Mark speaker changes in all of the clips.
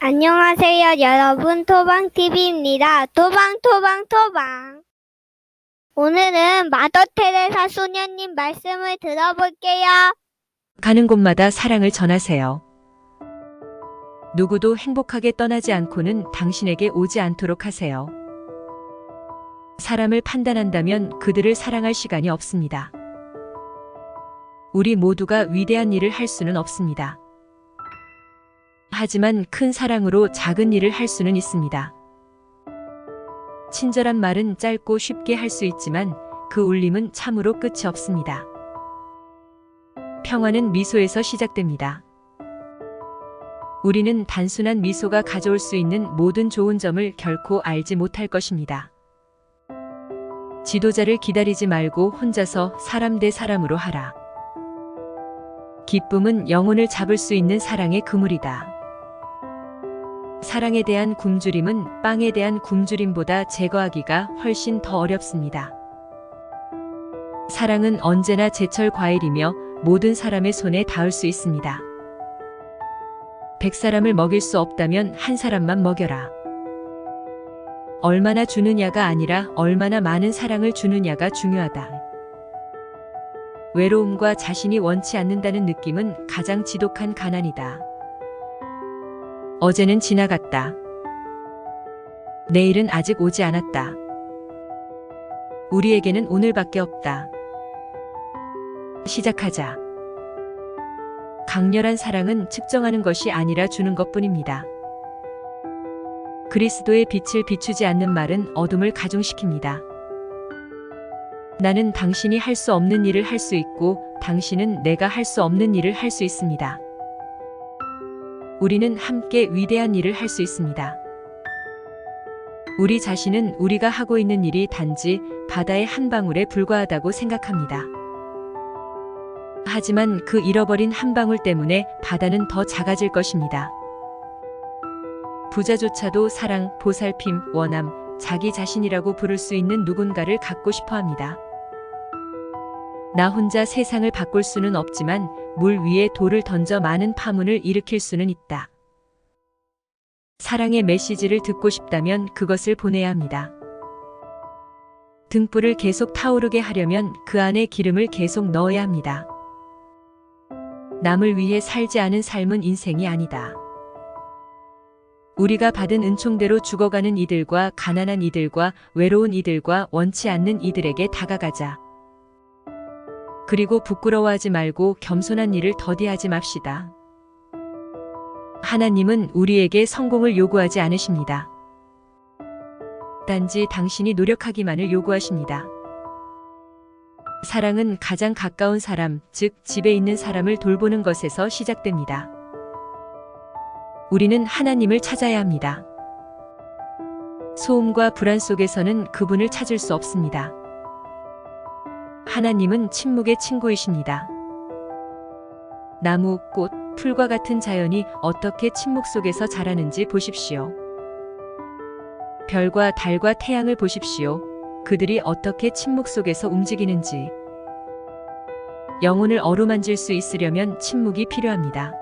Speaker 1: 안녕하세요, 여러분. 토방TV입니다. 토방 토방 토방. 오늘은 마더 테레사 수녀님 말씀을 들어볼게요.
Speaker 2: 가는 곳마다 사랑을 전하세요. 누구도 행복하게 떠나지 않고는 당신에게 오지 않도록 하세요. 사람을 판단한다면 그들을 사랑할 시간이 없습니다. 우리 모두가 위대한 일을 할 수는 없습니다. 하지만 큰 사랑으로 작은 일을 할 수는 있습니다. 친절한 말은 짧고 쉽게 할 수 있지만 그 울림은 참으로 끝이 없습니다. 평화는 미소에서 시작됩니다. 우리는 단순한 미소가 가져올 수 있는 모든 좋은 점을 결코 알지 못할 것입니다. 지도자를 기다리지 말고 혼자서 사람 대 사람으로 하라. 기쁨은 영혼을 잡을 수 있는 사랑의 그물이다. 사랑에 대한 굶주림은 빵에 대한 굶주림보다 제거하기가 훨씬 더 어렵습니다. 사랑은 언제나 제철 과일이며 모든 사람의 손에 닿을 수 있습니다. 백 사람을 먹일 수 없다면 한 사람만 먹여라. 얼마나 주느냐가 아니라 얼마나 많은 사랑을 주느냐가 중요하다. 외로움과 자신이 원치 않는다는 느낌은 가장 지독한 가난이다. 어제는 지나갔다. 내일은 아직 오지 않았다. 우리에게는 오늘밖에 없다. 시작하자. 강렬한 사랑은 측정하는 것이 아니라 주는 것 뿐입니다. 그리스도의 빛을 비추지 않는 말은 어둠을 가중시킵니다. 나는 당신이 할 수 없는 일을 할 수 있고 당신은 내가 할 수 없는 일을 할 수 있습니다. 우리는 함께 위대한 일을 할 수 있습니다. 우리 자신은 우리가 하고 있는 일이 단지 바다의 한 방울에 불과하다고 생각합니다. 하지만 그 잃어버린 한 방울 때문에 바다는 더 작아질 것입니다. 부자조차도 사랑, 보살핌, 원함, 자기 자신이라고 부를 수 있는 누군가를 갖고 싶어 합니다. 나 혼자 세상을 바꿀 수는 없지만 물 위에 돌을 던져 많은 파문을 일으킬 수는 있다. 사랑의 메시지를 듣고 싶다면 그것을 보내야 합니다. 등불을 계속 타오르게 하려면 그 안에 기름을 계속 넣어야 합니다. 남을 위해 살지 않은 삶은 인생이 아니다. 우리가 받은 은총대로 죽어가는 이들과 가난한 이들과 외로운 이들과 원치 않는 이들에게 다가가자. 그리고 부끄러워하지 말고 겸손한 일을 더디하지 맙시다. 하나님은 우리에게 성공을 요구하지 않으십니다. 단지 당신이 노력하기만을 요구하십니다. 사랑은 가장 가까운 사람, 즉 집에 있는 사람을 돌보는 것에서 시작됩니다. 우리는 하나님을 찾아야 합니다. 소음과 불안 속에서는 그분을 찾을 수 없습니다. 하나님은 침묵의 친구이십니다. 나무, 꽃, 풀과 같은 자연이 어떻게 침묵 속에서 자라는지 보십시오. 별과 달과 태양을 보십시오. 그들이 어떻게 침묵 속에서 움직이는지. 영혼을 어루만질 수 있으려면 침묵이 필요합니다.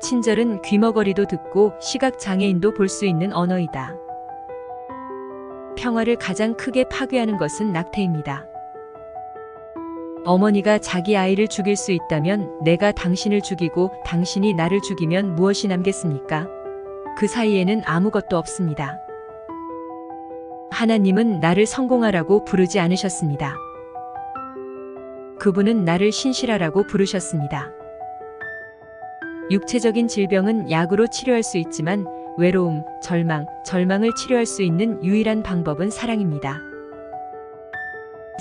Speaker 2: 친절은 귀머거리도 듣고 시각 장애인도 볼 수 있는 언어이다. 평화를 가장 크게 파괴하는 것은 낙태입니다. 어머니가 자기 아이를 죽일 수 있다면 내가 당신을 죽이고 당신이 나를 죽이면 무엇이 남겠습니까? 그 사이에는 아무것도 없습니다. 하나님은 나를 성공하라고 부르지 않으셨습니다. 그분은 나를 신실하라고 부르셨습니다. 육체적인 질병은 약으로 치료할 수 있지만 외로움, 절망, 절망을 치료할 수 있는 유일한 방법은 사랑입니다.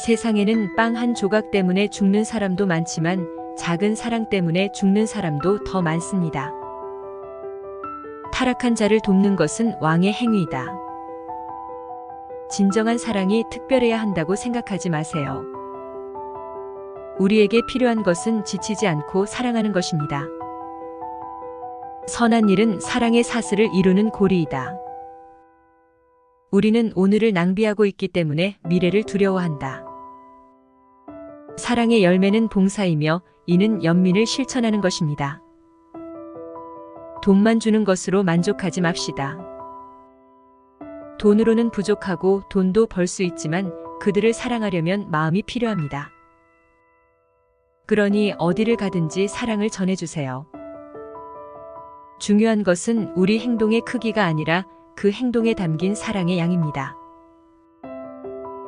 Speaker 2: 세상에는 빵 한 조각 때문에 죽는 사람도 많지만 작은 사랑 때문에 죽는 사람도 더 많습니다. 타락한 자를 돕는 것은 왕의 행위이다. 진정한 사랑이 특별해야 한다고 생각하지 마세요. 우리에게 필요한 것은 지치지 않고 사랑하는 것입니다. 선한 일은 사랑의 사슬을 이루는 고리이다. 우리는 오늘을 낭비하고 있기 때문에 미래를 두려워한다. 사랑의 열매는 봉사이며 이는 연민을 실천하는 것입니다. 돈만 주는 것으로 만족하지 맙시다. 돈으로는 부족하고 돈도 벌 수 있지만 그들을 사랑하려면 마음이 필요합니다. 그러니 어디를 가든지 사랑을 전해주세요. 중요한 것은 우리 행동의 크기가 아니라 그 행동에 담긴 사랑의 양입니다.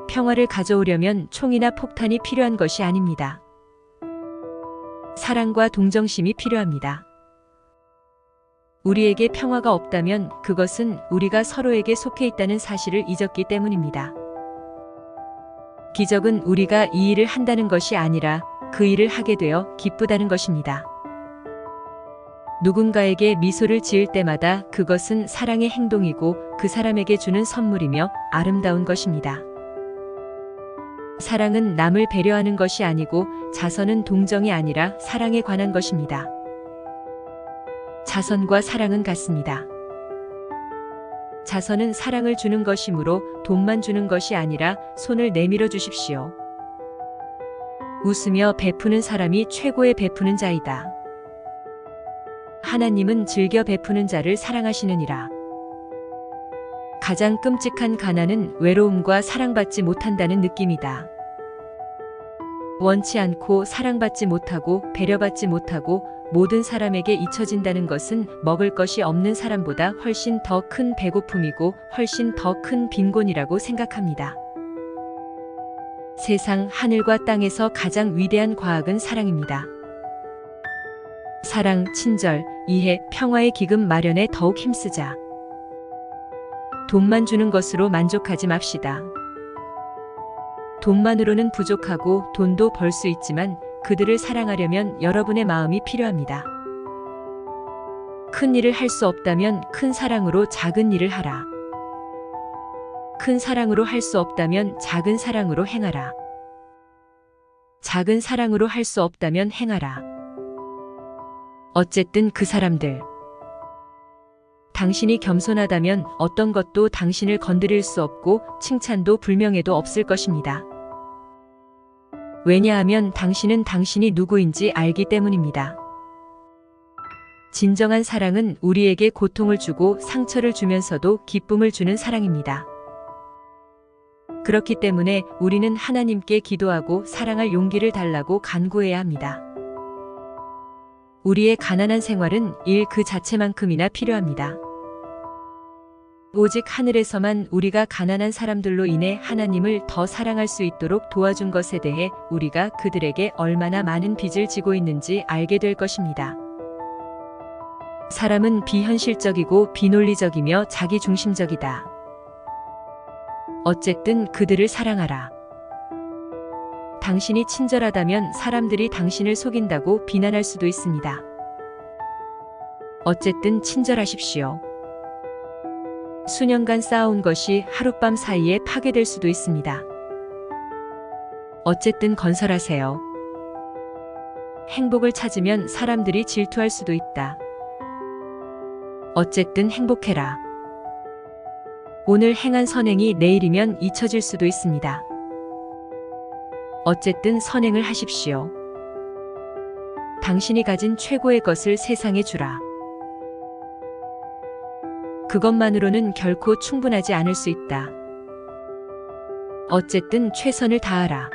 Speaker 2: 평화를 가져오려면 총이나 폭탄이 필요한 것이 아닙니다. 사랑과 동정심이 필요합니다. 우리에게 평화가 없다면 그것은 우리가 서로에게 속해 있다는 사실을 잊었기 때문입니다. 기적은 우리가 이 일을 한다는 것이 아니라 그 일을 하게 되어 기쁘다는 것입니다. 누군가에게 미소를 지을 때마다 그것은 사랑의 행동이고 그 사람에게 주는 선물이며 아름다운 것입니다. 사랑은 남을 배려하는 것이 아니고 자선은 동정이 아니라 사랑에 관한 것입니다. 자선과 사랑은 같습니다. 자선은 사랑을 주는 것이므로 돈만 주는 것이 아니라 손을 내밀어 주십시오. 웃으며 베푸는 사람이 최고의 베푸는 자이다. 하나님은 즐겨 베푸는 자를 사랑하시느니라. 가장 끔찍한 가난은 외로움과 사랑받지 못한다는 느낌이다. 원치 않고 사랑받지 못하고 배려받지 못하고 모든 사람에게 잊혀진다는 것은 먹을 것이 없는 사람보다 훨씬 더 큰 배고픔이고 훨씬 더 큰 빈곤이라고 생각합니다. 세상 하늘과 땅에서 가장 위대한 과학은 사랑입니다. 사랑, 친절, 이해, 평화의 기금 마련에 더욱 힘쓰자. 돈만 주는 것으로 만족하지 맙시다. 돈만으로는 부족하고 돈도 벌 수 있지만 그들을 사랑하려면 여러분의 마음이 필요합니다. 큰 일을 할 수 없다면 큰 사랑으로 작은 일을 하라. 큰 사랑으로 할 수 없다면 작은 사랑으로 행하라. 작은 사랑으로 할 수 없다면 행하라. 어쨌든 그 사람들. 당신이 겸손하다면 어떤 것도 당신을 건드릴 수 없고 칭찬도 불명예도 없을 것입니다. 왜냐하면 당신은 당신이 누구인지 알기 때문입니다. 진정한 사랑은 우리에게 고통을 주고 상처를 주면서도 기쁨을 주는 사랑입니다. 그렇기 때문에 우리는 하나님께 기도하고 사랑할 용기를 달라고 간구해야 합니다. 우리의 가난한 생활은 일 그 자체만큼이나 필요합니다. 오직 하늘에서만 우리가 가난한 사람들로 인해 하나님을 더 사랑할 수 있도록 도와준 것에 대해 우리가 그들에게 얼마나 많은 빚을 지고 있는지 알게 될 것입니다. 사람은 비현실적이고 비논리적이며 자기중심적이다. 어쨌든 그들을 사랑하라. 당신이 친절하다면 사람들이 당신을 속인다고 비난할 수도 있습니다. 어쨌든 친절하십시오. 수년간 쌓아온 것이 하룻밤 사이에 파괴될 수도 있습니다. 어쨌든 건설하세요. 행복을 찾으면 사람들이 질투할 수도 있다. 어쨌든 행복해라. 오늘 행한 선행이 내일이면 잊혀질 수도 있습니다. 어쨌든 선행을 하십시오. 당신이 가진 최고의 것을 세상에 주라. 그것만으로는 결코 충분하지 않을 수 있다. 어쨌든 최선을 다하라.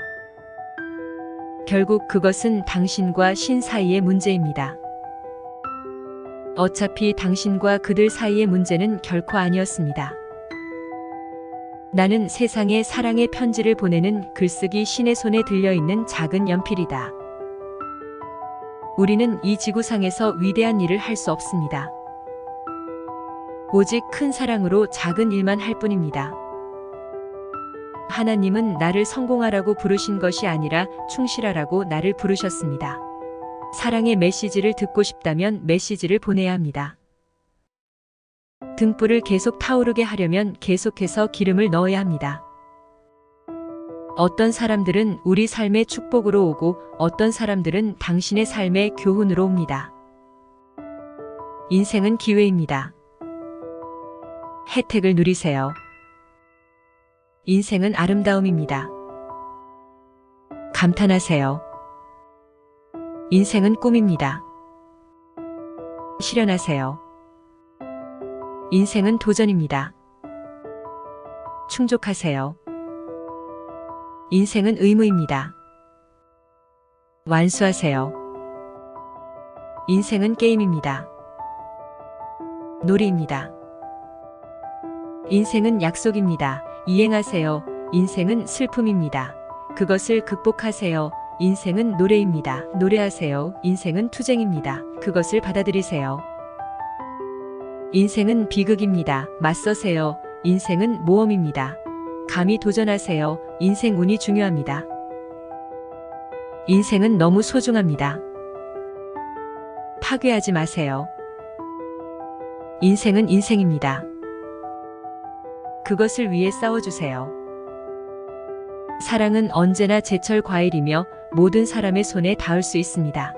Speaker 2: 결국 그것은 당신과 신 사이의 문제입니다. 어차피 당신과 그들 사이의 문제는 결코 아니었습니다. 나는 세상에 사랑의 편지를 보내는 글쓰기 신의 손에 들려있는 작은 연필이다. 우리는 이 지구상에서 위대한 일을 할 수 없습니다. 오직 큰 사랑으로 작은 일만 할 뿐입니다. 하나님은 나를 성공하라고 부르신 것이 아니라 충실하라고 나를 부르셨습니다. 사랑의 메시지를 듣고 싶다면 메시지를 보내야 합니다. 등불을 계속 타오르게 하려면 계속해서 기름을 넣어야 합니다. 어떤 사람들은 우리 삶의 축복으로 오고 어떤 사람들은 당신의 삶의 교훈으로 옵니다. 인생은 기회입니다. 혜택을 누리세요. 인생은 아름다움입니다. 감탄하세요. 인생은 꿈입니다. 실현하세요. 인생은 도전입니다. 충족하세요. 인생은 의무입니다. 완수하세요. 인생은 게임입니다. 놀이입니다. 인생은 약속입니다. 이행하세요. 인생은 슬픔입니다. 그것을 극복하세요. 인생은 노래입니다. 노래하세요. 인생은 투쟁입니다. 그것을 받아들이세요. 인생은 비극입니다. 맞서세요. 인생은 모험입니다. 감히 도전하세요. 인생 운이 중요합니다. 인생은 너무 소중합니다. 파괴하지 마세요. 인생은 인생입니다. 그것을 위해 싸워주세요. 사랑은 언제나 제철 과일이며 모든 사람의 손에 닿을 수 있습니다.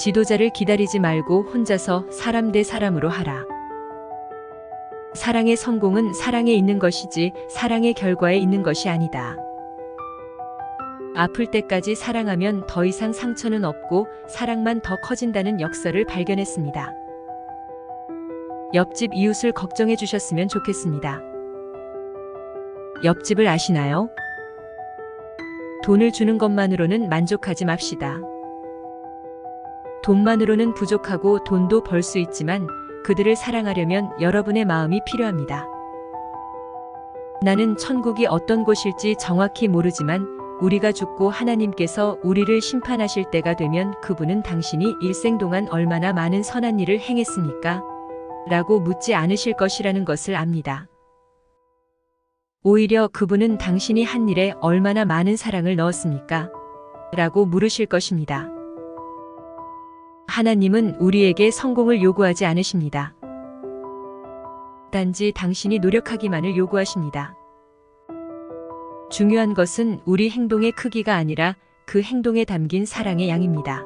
Speaker 2: 지도자를 기다리지 말고 혼자서 사람 대 사람으로 하라. 사랑의 성공은 사랑에 있는 것이지 사랑의 결과에 있는 것이 아니다. 아플 때까지 사랑하면 더 이상 상처는 없고 사랑만 더 커진다는 역설을 발견했습니다. 옆집 이웃을 걱정해 주셨으면 좋겠습니다. 옆집을 아시나요? 돈을 주는 것만으로는 만족하지 맙시다. 돈만으로는 부족하고 돈도 벌 수 있지만 그들을 사랑하려면 여러분의 마음이 필요합니다. 나는 천국이 어떤 곳일지 정확히 모르지만 우리가 죽고 하나님께서 우리를 심판하실 때가 되면 그분은 당신이 일생 동안 얼마나 많은 선한 일을 행했습니까? 라고 묻지 않으실 것이라는 것을 압니다. 오히려 그분은 당신이 한 일에 얼마나 많은 사랑을 넣었습니까? 라고 물으실 것입니다. 하나님은 우리에게 성공을 요구하지 않으십니다. 단지 당신이 노력하기만을 요구하십니다. 중요한 것은 우리 행동의 크기가 아니라 그 행동에 담긴 사랑의 양입니다.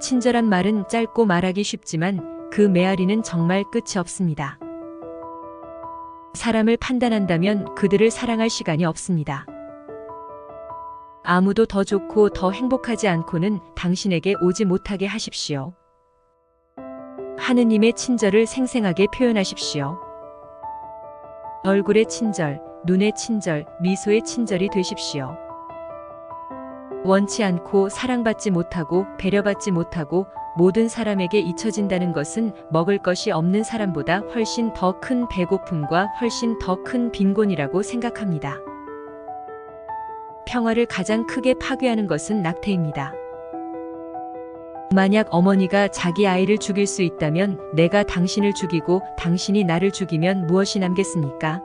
Speaker 2: 친절한 말은 짧고 말하기 쉽지만 그 메아리는 정말 끝이 없습니다. 사람을 판단한다면 그들을 사랑할 시간이 없습니다. 아무도 더 좋고 더 행복하지 않고는 당신에게 오지 못하게 하십시오. 하느님의 친절을 생생하게 표현하십시오. 얼굴의 친절, 눈의 친절, 미소의 친절이 되십시오. 원치 않고 사랑받지 못하고 배려받지 못하고 모든 사람에게 잊혀진다는 것은 먹을 것이 없는 사람보다 훨씬 더 큰 배고픔과 훨씬 더 큰 빈곤이라고 생각합니다. 평화를 가장 크게 파괴하는 것은 낙태입니다. 만약 어머니가 자기 아이를 죽일 수 있다면 내가 당신을 죽이고 당신이 나를 죽이면 무엇이 남겠습니까?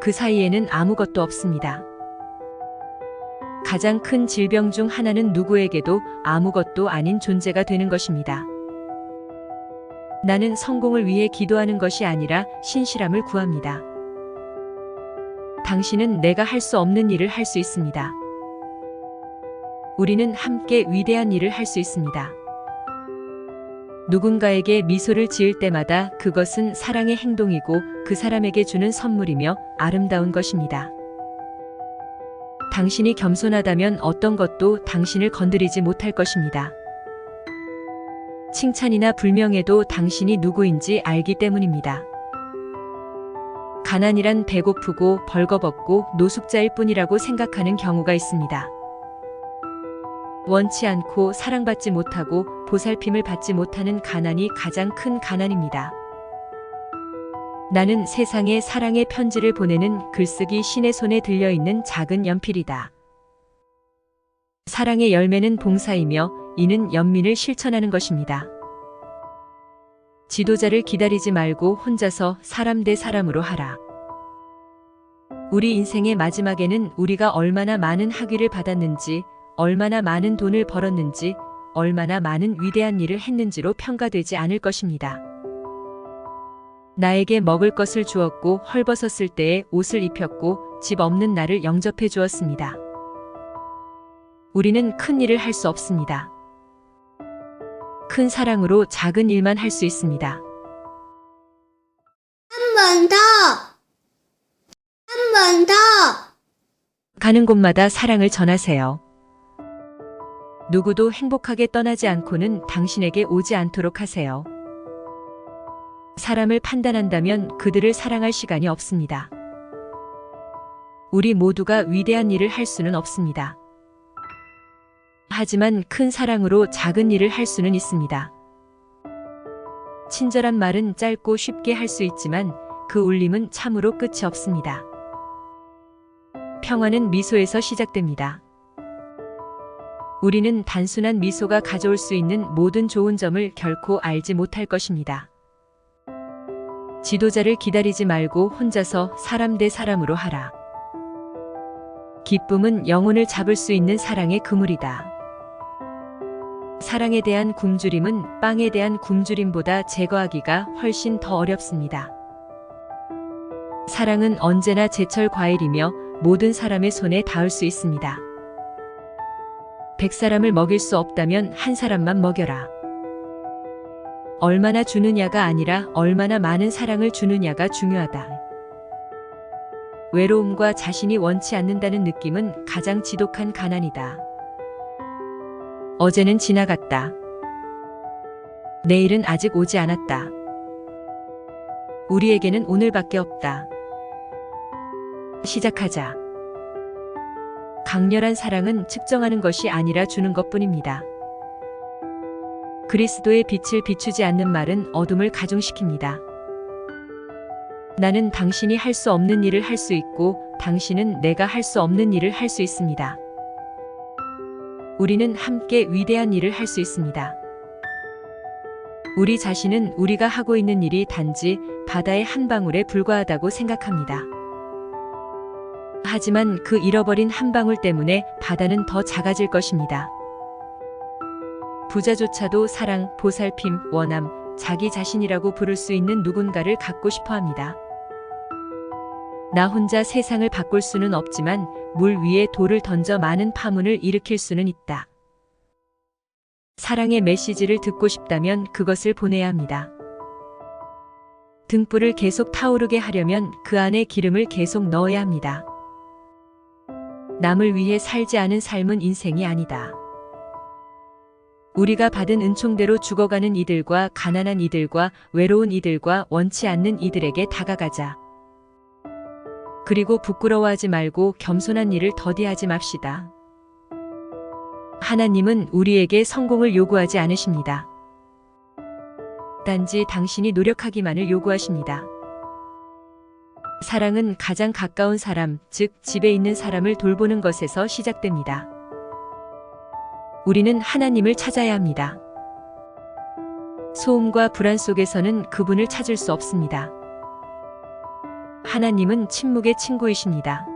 Speaker 2: 그 사이에는 아무것도 없습니다. 가장 큰 질병 중 하나는 누구에게도 아무것도 아닌 존재가 되는 것입니다. 나는 성공을 위해 기도하는 것이 아니라 신실함을 구합니다. 당신은 내가 할 수 없는 일을 할 수 있습니다. 우리는 함께 위대한 일을 할 수 있습니다. 누군가에게 미소를 지을 때마다 그것은 사랑의 행동이고 그 사람에게 주는 선물이며 아름다운 것입니다. 당신이 겸손하다면 어떤 것도 당신을 건드리지 못할 것입니다. 칭찬이나 불명예도 당신이 누구인지 알기 때문입니다. 가난이란 배고프고 벌거벗고 노숙자일 뿐이라고 생각하는 경우가 있습니다. 원치 않고 사랑받지 못하고 보살핌을 받지 못하는 가난이 가장 큰 가난입니다. 나는 세상에 사랑의 편지를 보내는 글쓰기 신의 손에 들려있는 작은 연필이다. 사랑의 열매는 봉사이며 이는 연민을 실천하는 것입니다. 지도자를 기다리지 말고 혼자서 사람 대 사람으로 하라. 우리 인생의 마지막에는 우리가 얼마나 많은 학위를 받았는지, 얼마나 많은 돈을 벌었는지, 얼마나 많은 위대한 일을 했는지로 평가되지 않을 것입니다. 나에게 먹을 것을 주었고 헐벗었을 때에 옷을 입혔고 집 없는 나를 영접해 주었습니다. 우리는 큰 일을 할 수 없습니다. 큰 사랑으로 작은 일만 할 수 있습니다.
Speaker 1: 한 번 더! 한 번 더!
Speaker 2: 가는 곳마다 사랑을 전하세요. 누구도 행복하게 떠나지 않고는 당신에게 오지 않도록 하세요. 사람을 판단한다면 그들을 사랑할 시간이 없습니다. 우리 모두가 위대한 일을 할 수는 없습니다. 하지만 큰 사랑으로 작은 일을 할 수는 있습니다. 친절한 말은 짧고 쉽게 할 수 있지만 그 울림은 참으로 끝이 없습니다. 평화는 미소에서 시작됩니다. 우리는 단순한 미소가 가져올 수 있는 모든 좋은 점을 결코 알지 못할 것입니다. 지도자를 기다리지 말고 혼자서 사람 대 사람으로 하라. 기쁨은 영혼을 잡을 수 있는 사랑의 그물이다. 사랑에 대한 굶주림은 빵에 대한 굶주림보다 제거하기가 훨씬 더 어렵습니다. 사랑은 언제나 제철 과일이며 모든 사람의 손에 닿을 수 있습니다. 백 사람을 먹일 수 없다면 한 사람만 먹여라. 얼마나 주느냐가 아니라 얼마나 많은 사랑을 주느냐가 중요하다. 외로움과 자신이 원치 않는다는 느낌은 가장 지독한 가난이다. 어제는 지나갔다. 내일은 아직 오지 않았다. 우리에게는 오늘밖에 없다. 시작하자. 강렬한 사랑은 측정하는 것이 아니라 주는 것 뿐입니다. 그리스도의 빛을 비추지 않는 말은 어둠을 가중시킵니다. 나는 당신이 할 수 없는 일을 할 수 있고 당신은 내가 할 수 없는 일을 할 수 있습니다. 우리는 함께 위대한 일을 할 수 있습니다. 우리 자신은 우리가 하고 있는 일이 단지 바다의 한 방울에 불과하다고 생각합니다. 하지만 그 잃어버린 한 방울 때문에 바다는 더 작아질 것입니다. 부자조차도 사랑, 보살핌, 원함, 자기 자신이라고 부를 수 있는 누군가를 갖고 싶어 합니다. 나 혼자 세상을 바꿀 수는 없지만 물 위에 돌을 던져 많은 파문을 일으킬 수는 있다. 사랑의 메시지를 듣고 싶다면 그것을 보내야 합니다. 등불을 계속 타오르게 하려면 그 안에 기름을 계속 넣어야 합니다. 남을 위해 살지 않은 삶은 인생이 아니다. 우리가 받은 은총대로 죽어가는 이들과 가난한 이들과 외로운 이들과 원치 않는 이들에게 다가가자. 그리고 부끄러워하지 말고 겸손한 일을 더디하지 맙시다. 하나님은 우리에게 성공을 요구하지 않으십니다. 단지 당신이 노력하기만을 요구하십니다. 사랑은 가장 가까운 사람, 즉 집에 있는 사람을 돌보는 것에서 시작됩니다. 우리는 하나님을 찾아야 합니다. 소음과 불안 속에서는 그분을 찾을 수 없습니다. 하나님은 침묵의 친구이십니다.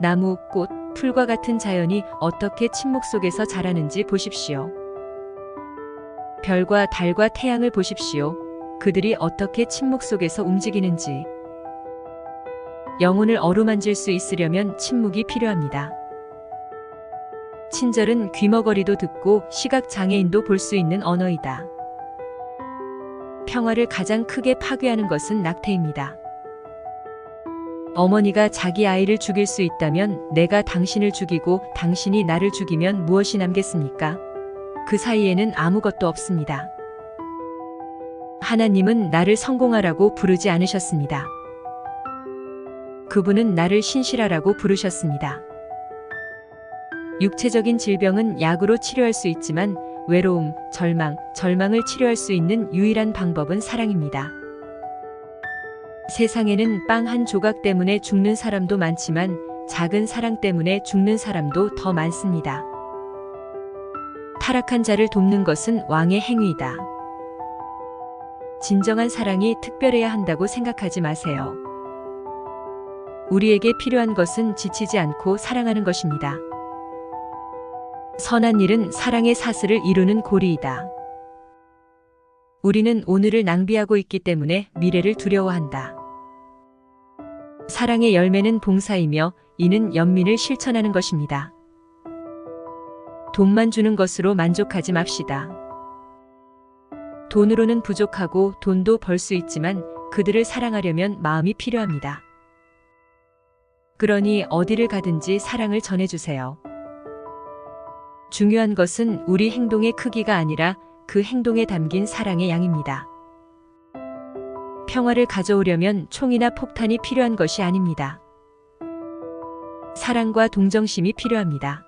Speaker 2: 나무, 꽃, 풀과 같은 자연이 어떻게 침묵 속에서 자라는지 보십시오. 별과 달과 태양을 보십시오. 그들이 어떻게 침묵 속에서 움직이는지. 영혼을 어루만질 수 있으려면 침묵이 필요합니다. 친절은 귀머거리도 듣고 시각 장애인도 볼 수 있는 언어이다. 평화를 가장 크게 파괴하는 것은 낙태입니다. 어머니가 자기 아이를 죽일 수 있다면 내가 당신을 죽이고 당신이 나를 죽이면 무엇이 남겠습니까? 그 사이에는 아무것도 없습니다. 하나님은 나를 성공하라고 부르지 않으셨습니다. 그분은 나를 신실하라고 부르셨습니다. 육체적인 질병은 약으로 치료할 수 있지만 외로움, 절망, 절망을 치료할 수 있는 유일한 방법은 사랑입니다. 세상에는 빵 한 조각 때문에 죽는 사람도 많지만 작은 사랑 때문에 죽는 사람도 더 많습니다. 타락한 자를 돕는 것은 왕의 행위이다. 진정한 사랑이 특별해야 한다고 생각하지 마세요. 우리에게 필요한 것은 지치지 않고 사랑하는 것입니다. 선한 일은 사랑의 사슬을 이루는 고리이다. 우리는 오늘을 낭비하고 있기 때문에 미래를 두려워한다. 사랑의 열매는 봉사이며 이는 연민을 실천하는 것입니다. 돈만 주는 것으로 만족하지 맙시다. 돈으로는 부족하고 돈도 벌 수 있지만 그들을 사랑하려면 마음이 필요합니다. 그러니 어디를 가든지 사랑을 전해주세요. 중요한 것은 우리 행동의 크기가 아니라 그 행동에 담긴 사랑의 양입니다. 평화를 가져오려면 총이나 폭탄이 필요한 것이 아닙니다. 사랑과 동정심이 필요합니다.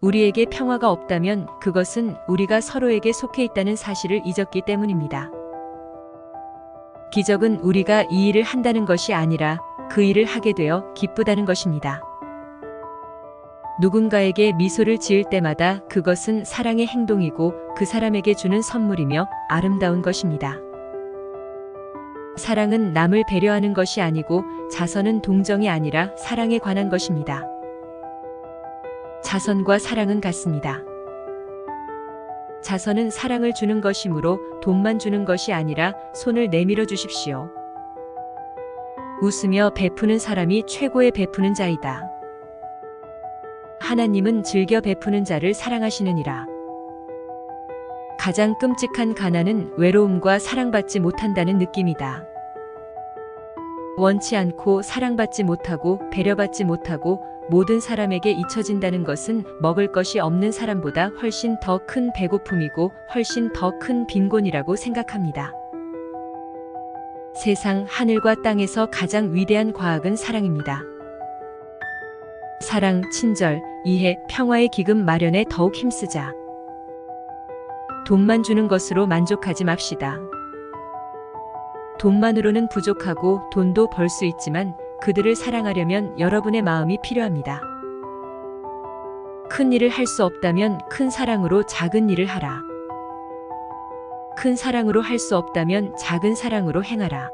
Speaker 2: 우리에게 평화가 없다면 그것은 우리가 서로에게 속해 있다는 사실을 잊었기 때문입니다. 기적은 우리가 이 일을 한다는 것이 아니라 그 일을 하게 되어 기쁘다는 것입니다. 누군가에게 미소를 지을 때마다 그것은 사랑의 행동이고 그 사람에게 주는 선물이며 아름다운 것입니다. 사랑은 남을 배려하는 것이 아니고 자선은 동정이 아니라 사랑에 관한 것입니다. 자선과 사랑은 같습니다. 자선은 사랑을 주는 것이므로 돈만 주는 것이 아니라 손을 내밀어 주십시오. 웃으며 베푸는 사람이 최고의 베푸는 자이다. 하나님은 즐겨 베푸는 자를 사랑하시느니라. 가장 끔찍한 가난은 외로움과 사랑받지 못한다는 느낌이다. 원치 않고 사랑받지 못하고 배려받지 못하고 모든 사람에게 잊혀진다는 것은 먹을 것이 없는 사람보다 훨씬 더 큰 배고픔이고 훨씬 더 큰 빈곤이라고 생각합니다. 세상 하늘과 땅에서 가장 위대한 과학은 사랑입니다. 사랑, 친절, 이해, 평화의 기금 마련에 더욱 힘쓰자. 돈만 주는 것으로 만족하지 맙시다. 돈만으로는 부족하고 돈도 벌 수 있지만 그들을 사랑하려면 여러분의 마음이 필요합니다. 큰 일을 할 수 없다면 큰 사랑으로 작은 일을 하라. 큰 사랑으로 할 수 없다면 작은 사랑으로 행하라.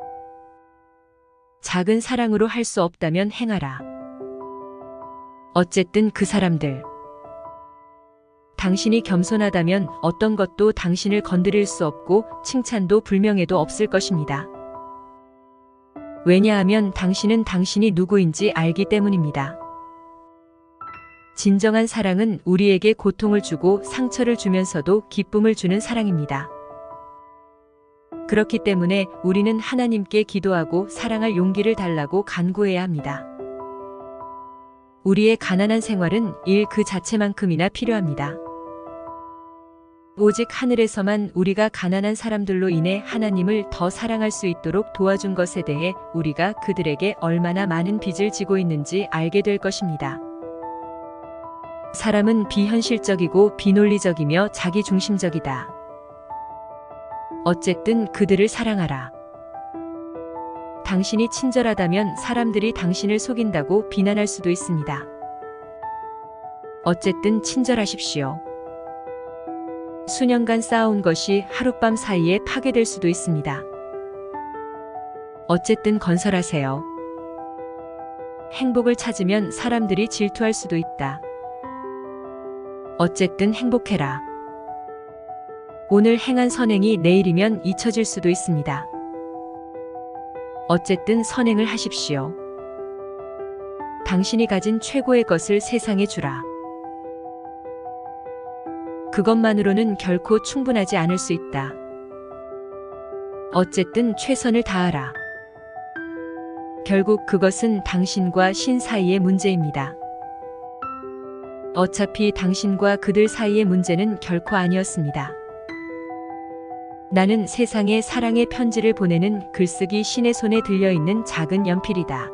Speaker 2: 작은 사랑으로 할 수 없다면 행하라. 어쨌든 그 사람들. 당신이 겸손하다면 어떤 것도 당신을 건드릴 수 없고 칭찬도 불명예도 없을 것입니다. 왜냐하면 당신은 당신이 누구인지 알기 때문입니다. 진정한 사랑은 우리에게 고통을 주고 상처를 주면서도 기쁨을 주는 사랑입니다. 그렇기 때문에 우리는 하나님께 기도하고 사랑할 용기를 달라고 간구해야 합니다. 우리의 가난한 생활은 일 그 자체만큼이나 필요합니다. 오직 하늘에서만 우리가 가난한 사람들로 인해 하나님을 더 사랑할 수 있도록 도와준 것에 대해 우리가 그들에게 얼마나 많은 빚을 지고 있는지 알게 될 것입니다. 사람은 비현실적이고 비논리적이며 자기중심적이다. 어쨌든 그들을 사랑하라. 당신이 친절하다면 사람들이 당신을 속인다고 비난할 수도 있습니다. 어쨌든 친절하십시오. 수년간 쌓아온 것이 하룻밤 사이에 파괴될 수도 있습니다. 어쨌든 건설하세요. 행복을 찾으면 사람들이 질투할 수도 있다. 어쨌든 행복해라. 오늘 행한 선행이 내일이면 잊혀질 수도 있습니다. 어쨌든 선행을 하십시오. 당신이 가진 최고의 것을 세상에 주라. 그것만으로는 결코 충분하지 않을 수 있다. 어쨌든 최선을 다하라. 결국 그것은 당신과 신 사이의 문제입니다. 어차피 당신과 그들 사이의 문제는 결코 아니었습니다. 나는 세상에 사랑의 편지를 보내는 글쓰기 신의 손에 들려있는 작은 연필이다.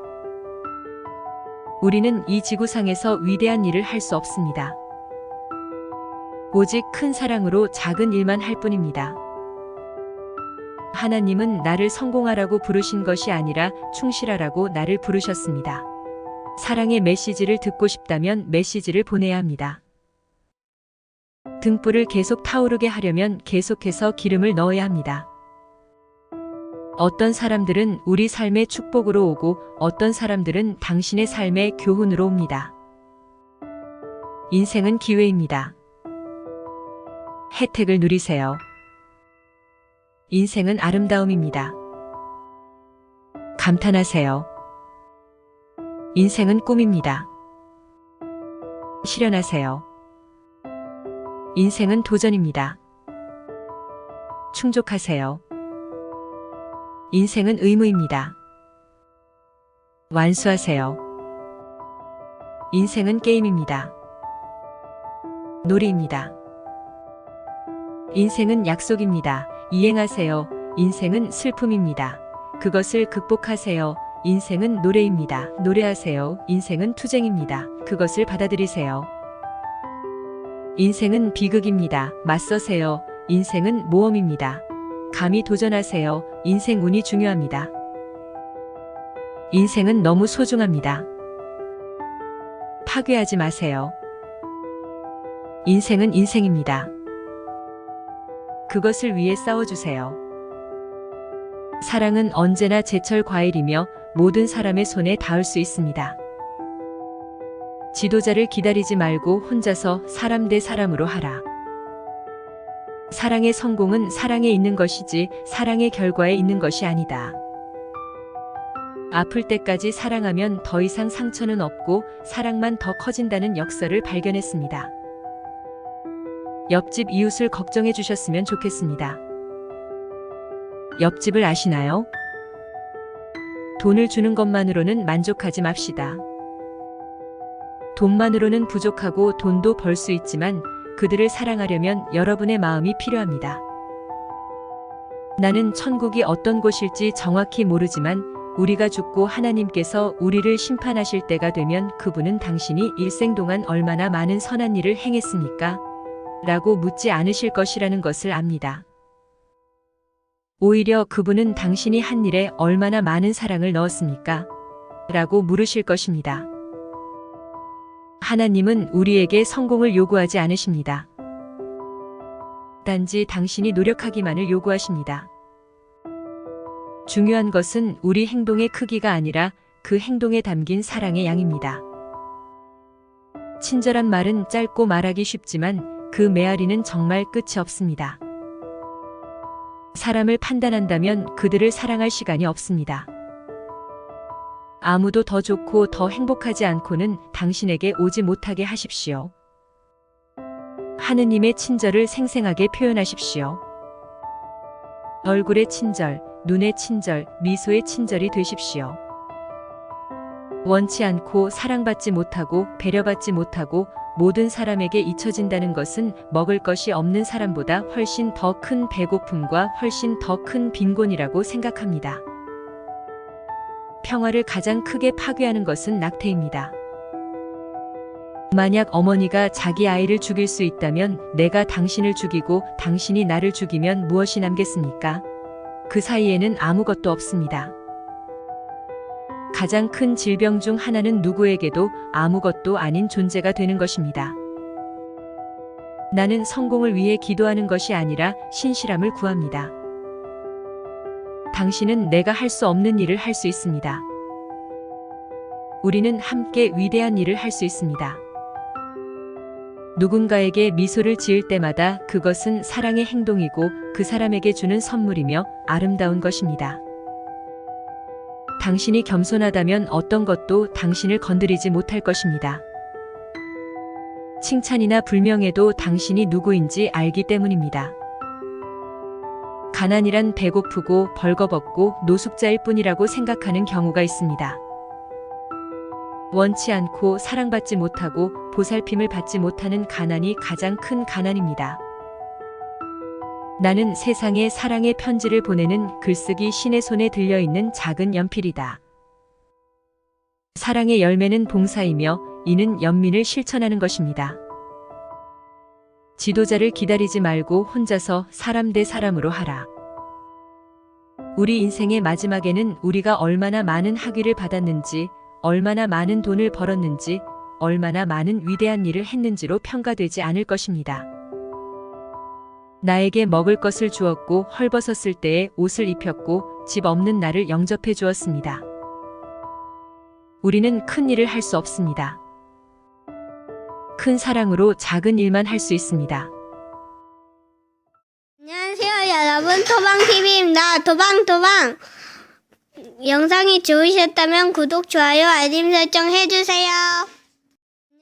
Speaker 2: 우리는 이 지구상에서 위대한 일을 할 수 없습니다. 오직 큰 사랑으로 작은 일만 할 뿐입니다. 하나님은 나를 성공하라고 부르신 것이 아니라 충실하라고 나를 부르셨습니다. 사랑의 메시지를 듣고 싶다면 메시지를 보내야 합니다. 등불을 계속 타오르게 하려면 계속해서 기름을 넣어야 합니다. 어떤 사람들은 우리 삶의 축복으로 오고 어떤 사람들은 당신의 삶의 교훈으로 옵니다. 인생은 기회입니다. 혜택을 누리세요. 인생은 아름다움입니다. 감탄하세요. 인생은 꿈입니다. 실현하세요. 인생은 도전입니다. 충족하세요. 인생은 의무입니다. 완수하세요. 인생은 게임입니다. 놀이입니다. 인생은 약속입니다. 이행하세요. 인생은 슬픔입니다. 그것을 극복하세요. 인생은 노래입니다. 노래하세요. 인생은 투쟁입니다. 그것을 받아들이세요. 인생은 비극입니다. 맞서세요. 인생은 모험입니다. 감히 도전하세요. 인생 운이 중요합니다. 인생은 너무 소중합니다. 파괴하지 마세요. 인생은 인생입니다. 그것을 위해 싸워주세요. 사랑은 언제나 제철 과일이며 모든 사람의 손에 닿을 수 있습니다. 지도자를 기다리지 말고 혼자서 사람 대 사람으로 하라. 사랑의 성공은 사랑에 있는 것이지 사랑의 결과에 있는 것이 아니다. 아플 때까지 사랑하면 더 이상 상처는 없고 사랑만 더 커진다는 역설을 발견했습니다. 옆집 이웃을 걱정해 주셨으면 좋겠습니다. 옆집을 아시나요? 돈을 주는 것만으로는 만족하지 맙시다. 돈만으로는 부족하고 돈도 벌 수 있지만 그들을 사랑하려면 여러분의 마음이 필요합니다. 나는 천국이 어떤 곳일지 정확히 모르지만 우리가 죽고 하나님께서 우리를 심판하실 때가 되면 그분은 당신이 일생 동안 얼마나 많은 선한 일을 행했습니까? 라고 묻지 않으실 것이라는 것을 압니다. 오히려 그분은 당신이 한 일에 얼마나 많은 사랑을 넣었습니까? 라고 물으실 것입니다. 하나님은 우리에게 성공을 요구하지 않으십니다. 단지 당신이 노력하기만을 요구하십니다. 중요한 것은 우리 행동의 크기가 아니라 그 행동에 담긴 사랑의 양입니다. 친절한 말은 짧고 말하기 쉽지만 그 메아리는 정말 끝이 없습니다. 사람을 판단한다면 그들을 사랑할 시간이 없습니다. 아무도 더 좋고 더 행복하지 않고는 당신에게 오지 못하게 하십시오. 하느님의 친절을 생생하게 표현하십시오. 얼굴의 친절, 눈의 친절, 미소의 친절이 되십시오. 원치 않고 사랑받지 못하고 배려받지 못하고 모든 사람에게 잊혀진다는 것은 먹을 것이 없는 사람보다 훨씬 더 큰 배고픔과 훨씬 더 큰 빈곤이라고 생각합니다. 평화를 가장 크게 파괴하는 것은 낙태입니다. 만약 어머니가 자기 아이를 죽일 수 있다면 내가 당신을 죽이고 당신이 나를 죽이면 무엇이 남겠습니까? 그 사이에는 아무것도 없습니다. 가장 큰 질병 중 하나는 누구에게도 아무것도 아닌 존재가 되는 것입니다. 나는 성공을 위해 기도하는 것이 아니라 신실함을 구합니다. 당신은 내가 할 수 없는 일을 할 수 있습니다. 우리는 함께 위대한 일을 할 수 있습니다. 누군가에게 미소를 지을 때마다 그것은 사랑의 행동이고 그 사람에게 주는 선물이며 아름다운 것입니다. 당신이 겸손하다면 어떤 것도 당신을 건드리지 못할 것입니다. 칭찬이나 불명예도 당신이 누구인지 알기 때문입니다. 가난이란 배고프고 벌거벗고 노숙자일 뿐이라고 생각하는 경우가 있습니다. 원치 않고 사랑받지 못하고 보살핌을 받지 못하는 가난이 가장 큰 가난입니다. 나는 세상에 사랑의 편지를 보내는 글쓰기 신의 손에 들려있는 작은 연필이다. 사랑의 열매는 봉사이며 이는 연민을 실천하는 것입니다. 지도자를 기다리지 말고 혼자서 사람 대 사람으로 하라. 우리 인생의 마지막에는 우리가 얼마나 많은 학위를 받았는지, 얼마나 많은 돈을 벌었는지, 얼마나 많은 위대한 일을 했는지로 평가되지 않을 것입니다. 나에게 먹을 것을 주었고 헐벗었을 때에 옷을 입혔고 집 없는 나를 영접해 주었습니다. 우리는 큰 일을 할 수 없습니다. 큰 사랑으로 작은 일만 할 수 있습니다.
Speaker 1: 안녕하세요, 여러분. 토방TV입니다. 토방토방. 영상이 좋으셨다면 구독, 좋아요, 알림 설정 해주세요.